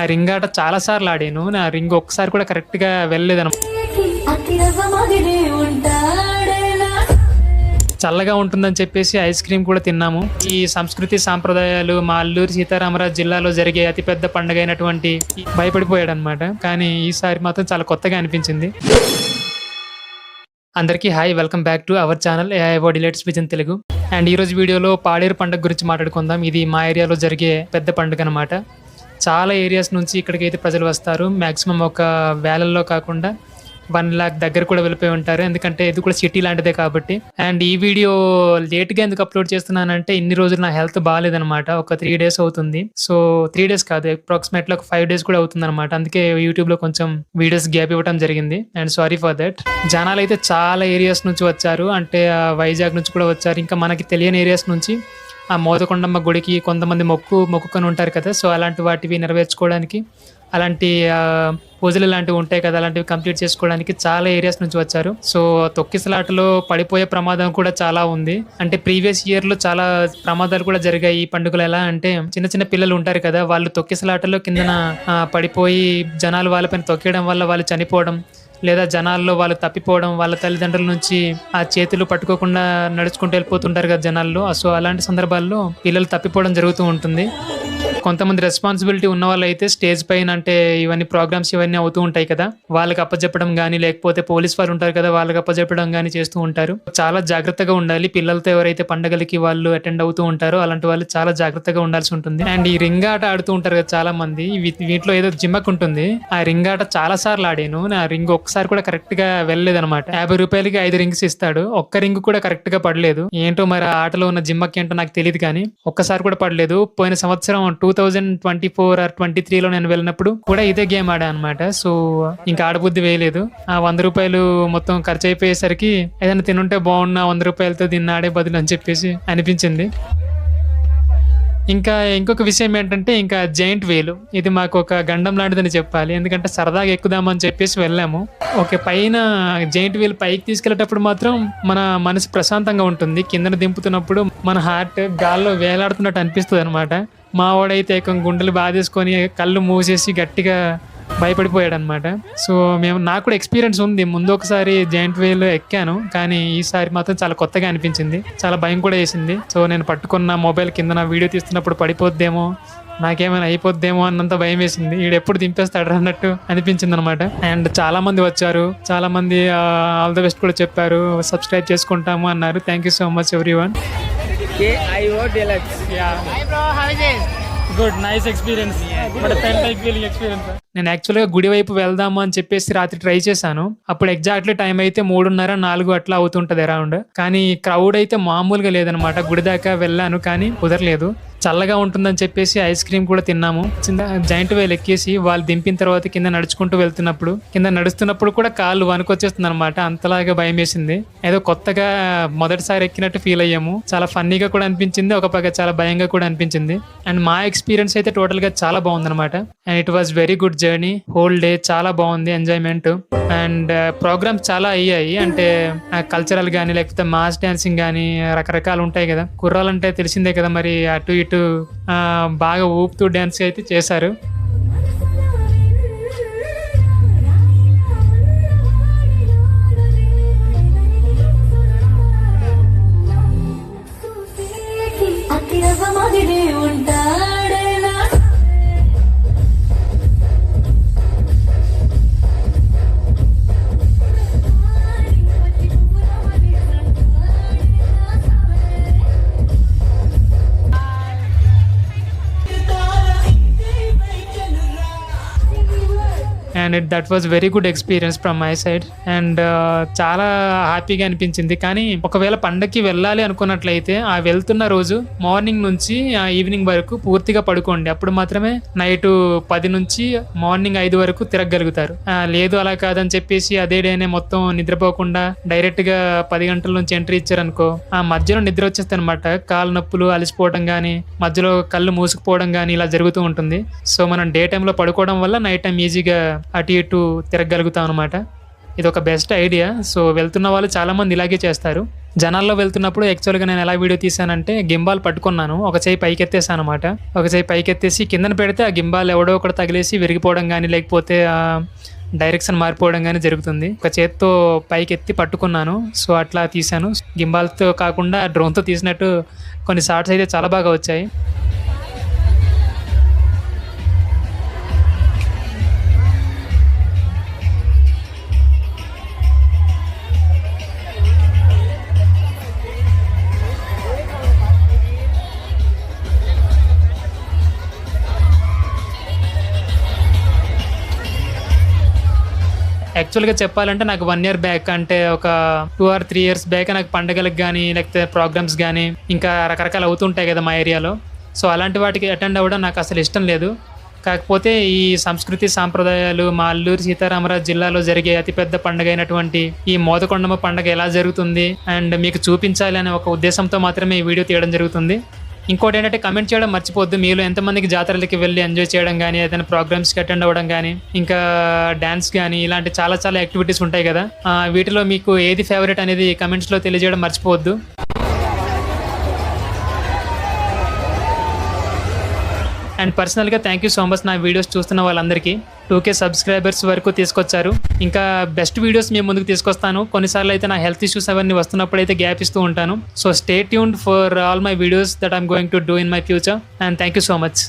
ఆ రింగ్ ఆట చాలా సార్లు ఆడాను. నా రింగ్ ఒక్కసారి కూడా కరెక్ట్గా వెళ్ళలేదు చల్లగా ఉంటుందని చెప్పేసి ఐస్ క్రీమ్ కూడా తిన్నాము. ఈ సంస్కృతి సాంప్రదాయాలు మా అల్లూరి సీతారామరాజు జిల్లాలో జరిగే అతిపెద్ద పండుగ అయినటువంటి భయపడిపోయాడు అనమాట కానీ ఈసారి మాత్రం చాలా కొత్తగా అనిపించింది. అందరికీ hi welcome back to our channel AI delights vision Telugu. And ఈ రోజు వీడియోలో పాడేరు పండుగ గురించి మాట్లాడుకుందాం. ఇది మా ఏరియాలో జరిగే పెద్ద పండుగ అనమాట చాలా ఏరియాస్ నుంచి ఇక్కడికి అయితే ప్రజలు వస్తారు. మ్యాక్సిమం ఒక వేలల్లో కాకుండా వన్ లాక్ దగ్గర కూడా వెళ్ళిపోయి ఉంటారు. ఎందుకంటే ఇది కూడా సిటీ లాంటిదే కాబట్టి. అండ్ ఈ వీడియో లేట్గా ఎందుకు అప్లోడ్ చేస్తున్నానంటే ఇన్ని రోజులు నా హెల్త్ బాగాలేదనమాట ఒక త్రీ డేస్ అవుతుంది. సో త్రీ డేస్ కాదు అప్రాక్సిమేట్లీ ఒక ఫైవ్ డేస్ కూడా అవుతుంది అనమాట అందుకే యూట్యూబ్లో కొంచెం వీడియోస్ గ్యాప్ ఇవ్వడం జరిగింది. అండ్ సారీ ఫర్ దట్ జనాలు అయితే చాలా ఏరియాస్ నుంచి వచ్చారు. అంటే వైజాగ్ నుంచి కూడా వచ్చారు. ఇంకా మనకి తెలియని ఏరియాస్ నుంచి ఆ మోదకొండమ్మ గుడికి కొంతమంది మొక్కు మొక్కుకొని ఉంటారు కదా. సో అలాంటి వాటివి నెరవేర్చుకోవడానికి అలాంటి పూజలు లాంటివి ఉంటాయి కదా. అలాంటివి కంప్లీట్ చేసుకోవడానికి చాలా ఏరియాస్ నుంచి వచ్చారు. సో తొక్కిసలాటలో పడిపోయే ప్రమాదం కూడా చాలా ఉంది. అంటే ప్రీవియస్ ఇయర్లో చాలా ప్రమాదాలు కూడా జరిగాయి. ఈ పండుగలు ఎలా అంటే చిన్న చిన్న పిల్లలు ఉంటారు కదా. వాళ్ళు తొక్కిసలాటలో కిందన పడిపోయి జనాలు వాళ్ళపైన తొక్కేయడం వల్ల వాళ్ళు చనిపోవడం లేదా జనాల్లో వాళ్ళు తప్పిపోవడం వాళ్ళ తల్లిదండ్రుల నుంచి ఆ చేతులు పట్టుకోకుండా నడుచుకుంటూ వెళ్ళిపోతుంటారు కదా జనాల్లో. సో అలాంటి సందర్భాల్లో పిల్లలు తప్పిపోవడం జరుగుతూ ఉంటుంది. కొంతమంది రెస్పాన్సిబిలిటీ ఉన్న వాళ్ళు అయితే స్టేజ్ పైన అంటే ఇవన్నీ ప్రోగ్రామ్స్ ఇవన్నీ అవుతూ ఉంటాయి కదా. వాళ్ళకి అప్పచెప్పడం కానీ లేకపోతే పోలీస్ వాళ్ళు ఉంటారు కదా వాళ్ళకి అప్పచెప్పడం కానీ చేస్తూ ఉంటారు. చాలా జాగ్రత్తగా ఉండాలి. పిల్లలతో ఎవరైతే పండగలకి వాళ్ళు అటెండ్ అవుతూ ఉంటారో అలాంటి వాళ్ళు చాలా జాగ్రత్తగా ఉండాల్సి ఉంటుంది. అండ్ ఈ రింగ్ ఆట ఆడుతూ ఉంటారు కదా చాలా మంది. వీటిలో ఏదో జిమ్మక్ ఉంటుంది. ఆ రింగ్ ఆట చాలా సార్లు ఆడాను. నా రింగ్ ఒక్కసారి కూడా కరెక్ట్గా వెళ్ళలేదు అనమాట యాభై రూపాయలకి ఐదు రింగ్స్ ఇస్తాడు. ఒక్క రింగ్ కూడా కరెక్ట్గా పడలేదు. ఏంటో మరి ఆ ఆటలో ఉన్న జిమ్మక్ ఏంటో నాకు తెలియదు కానీ ఒక్కసారి కూడా పడలేదు. పోయిన సంవత్సరం two thousand twenty four or twenty త్రీలో నేను వెళ్ళినప్పుడు కూడా ఇదే గేమ్ ఆడా అనమాట సో ఇంకా ఆడబుద్ధి వేయలేదు. ఆ వంద రూపాయలు మొత్తం ఖర్చు అయిపోయేసరికి ఏదైనా తినుంటే బాగున్నా వంద రూపాయలతో దీన్ని ఆడే బదులు అని చెప్పేసి అనిపించింది. ఇంకా ఇంకొక విషయం ఏంటంటే ఇంకా జైంట్ వేలు. ఇది మాకు ఒక గండం లాంటిదని చెప్పాలి. ఎందుకంటే సరదాగా ఎక్కుదామని చెప్పేసి వెళ్ళాము. ఓకే పైన జైంట్ వేలు పైకి తీసుకెళ్ళేటప్పుడు మాత్రం మన మనసు ప్రశాంతంగా ఉంటుంది. కిందన దింపుతున్నప్పుడు మన హార్ట్ గాల్లో వేలాడుతున్నట్టు అనిపిస్తుంది అనమాట మా వాడైతే గుండెలు బాధేసుకొని కళ్ళు మూసేసి గట్టిగా భయపడిపోయాడు అనమాట సో మేము నాకు కూడా ఎక్స్పీరియన్స్ ఉంది. ముందు ఒకసారి జాయింట్ వేలో ఎక్కాను. కానీ ఈసారి మాత్రం చాలా కొత్తగా అనిపించింది. చాలా భయం కూడా వేసింది. సో నేను పట్టుకున్న మొబైల్ కింద నా వీడియో తీస్తున్నప్పుడు పడిపోద్దేమో నాకేమైనా అయిపోద్దేమో అన్నంత భయం వేసింది. ఈడు ఎప్పుడు దింపేస్తాడు అన్నట్టు అనిపించింది అనమాట అండ్ చాలా మంది వచ్చారు. చాలా మంది ఆల్ ద బెస్ట్ కూడా చెప్పారు. సబ్స్క్రైబ్ చేసుకుంటాము అన్నారు. Thank you so much everyone KIO Deluxe. Yeah. Hi bro, how is it? Good, nice experience. Yeah. But a pen like feeling experience. నేను యాక్చువల్గా గుడి వైపు వెళ్దాము అని చెప్పేసి రాత్రి ట్రై చేశాను. అప్పుడు ఎగ్జాక్ట్లీ టైం అయితే మూడున్నర నాలుగు అట్లా అవుతుంటది అరౌండ్ కానీ క్రౌడ్ అయితే మామూలుగా లేదనమాట గుడి దాకా వెళ్ళాను కానీ కుదరలేదు. చల్లగా ఉంటుందని చెప్పేసి ఐస్ క్రీమ్ కూడా తిన్నాము. చిన్న జాయింట్ వేలు ఎక్కేసి వాళ్ళు దింపిన తర్వాత కింద నడుచుకుంటూ వెళ్తున్నప్పుడు కింద నడుస్తున్నప్పుడు కూడా కాళ్ళు వణుకొచ్చేస్తుంది అనమాట అంతలాగా భయం వేసింది ఏదో కొత్తగా మొదటిసారి ఎక్కినట్టు ఫీల్ అయ్యాము. చాలా ఫన్నీగా కూడా అనిపించింది. ఒక పక్క చాలా భయంగా కూడా అనిపించింది. అండ్ మా ఎక్స్పీరియన్స్ అయితే టోటల్గా చాలా బాగుంది అనమాట and it was very good journey whole day చాలా బాగుంది ఎంజాయ్మెంట్ అండ్ ప్రోగ్రామ్స్ చాలా అయ్యాయి. అంటే కల్చరల్ కానీ లేకపోతే మాస్ డాన్సింగ్ కానీ రకరకాలు ఉంటాయి కదా. కుర్రాలంటే తెలిసిందే కదా మరి అటు ఇటు బాగా ఊపుతూ డాన్స్ అయితే చేశారు. ఉంటాడు. And it that was very good experience from my side and చాలా హ్యాపీగా అనిపించింది. కానీ ఒకవేళ పండక్కి వెళ్ళాలి అనుకున్నట్లయితే ఆ వెళ్తున్న రోజు మార్నింగ్ నుంచి ఆ ఈవినింగ్ వరకు పూర్తిగా పడుకోండి. అప్పుడు మాత్రమే నైట్ పది నుంచి మార్నింగ్ ఐదు వరకు తిరగగలుగుతారు. లేదు అలా కాదని చెప్పేసి అదే డేనే మొత్తం నిద్రపోకుండా డైరెక్ట్గా పది గంటల నుంచి ఎంట్రీ ఇచ్చారనుకో ఆ మధ్యలో నిద్ర వచ్చేస్తుంది అనమాట కాలు నొప్పులు అలసిపోవడం కానీ మధ్యలో కళ్ళు మూసుకుపోవడం కానీ ఇలా జరుగుతూ ఉంటుంది. సో మనం డే టైంలో పడుకోవడం వల్ల నైట్ టైం ఈజీగా అటు ఇటు తిరగలుగుతాం అనమాట ఇది ఒక బెస్ట్ ఐడియా సో వెళ్తున్న వాళ్ళు చాలామంది ఇలాగే చేస్తారు. జనాల్లో వెళ్తున్నప్పుడు యాక్చువల్గా నేను ఎలా వీడియో తీసానంటే గింబాల్ పట్టుకున్నాను. ఒక చేయి పైకెత్తేసాను అనమాట ఒక చేయి పైకెత్తేసి కిందన పెడితే ఆ గింబాల్ ఎవడో ఒకటి తగిలేసి విరిగిపోవడం కానీ లేకపోతే ఆ డైరెక్షన్ మారిపోవడం కానీ జరుగుతుంది. ఒక చేత్తో పైకెత్తి పట్టుకున్నాను. సో అట్లా తీసాను గింబాల్తో కాకుండా డ్రోన్తో తీసినట్టు కొన్ని షార్ట్స్ అయితే చాలా బాగా వచ్చాయి. యాక్చువల్గా చెప్పాలంటే నాకు వన్ ఇయర్ బ్యాక్ అంటే ఒక two or three years back నాకు పండగలకు కానీ లేకపోతే ప్రోగ్రామ్స్ కానీ ఇంకా రకరకాలు అవుతుంటాయి కదా మా ఏరియాలో. సో అలాంటి వాటికి అటెండ్ అవ్వడం నాకు అసలు ఇష్టం లేదు. కాకపోతే ఈ సంస్కృతి సాంప్రదాయాలు మా అల్లూరు సీతారామరాజు జిల్లాలో జరిగే అతిపెద్ద పండుగ అయినటువంటి ఈ మోదకొండమ్మ పండుగ ఎలా జరుగుతుంది? అండ్ మీకు చూపించాలి అనే ఒక ఉద్దేశంతో మాత్రమే ఈ వీడియో తీయడం జరుగుతుంది. ఇంకోటి ఏంటంటే కమెంట్ చేయడం మర్చిపోద్దు మీలో ఎంతమందికి జాతరలకి వెళ్ళి ఎంజాయ్ చేయడం కానీ ఏదైనా ప్రోగ్రామ్స్కి అటెండ్ అవ్వడం కానీ ఇంకా డ్యాన్స్ కానీ ఇలాంటి చాలా చాలా యాక్టివిటీస్ ఉంటాయి కదా. వీటిలో మీకు ఏది ఫేవరెట్ అనేది కమెంట్స్లో తెలియజేయడం మర్చిపోవద్దు. అండ్ పర్సనల్గా థ్యాంక్ యూ సో మచ్ నా వీడియోస్ చూస్తున్న వాళ్ళందరికీ. టూకే సబ్స్క్రైబర్స్ వరకు తీసుకొచ్చారు. ఇంకా బెస్ట్ వీడియోస్ మేము ముందుకు తీసుకొస్తాను. కొన్నిసార్లు అయితే నా హెల్త్ ఇష్యూస్ అవన్నీ వస్తున్నప్పుడు అయితే గ్యాప్ ఇస్తూ ఉంటాను. So stay tuned for all my videos that I'm going to do in my future and thank you so much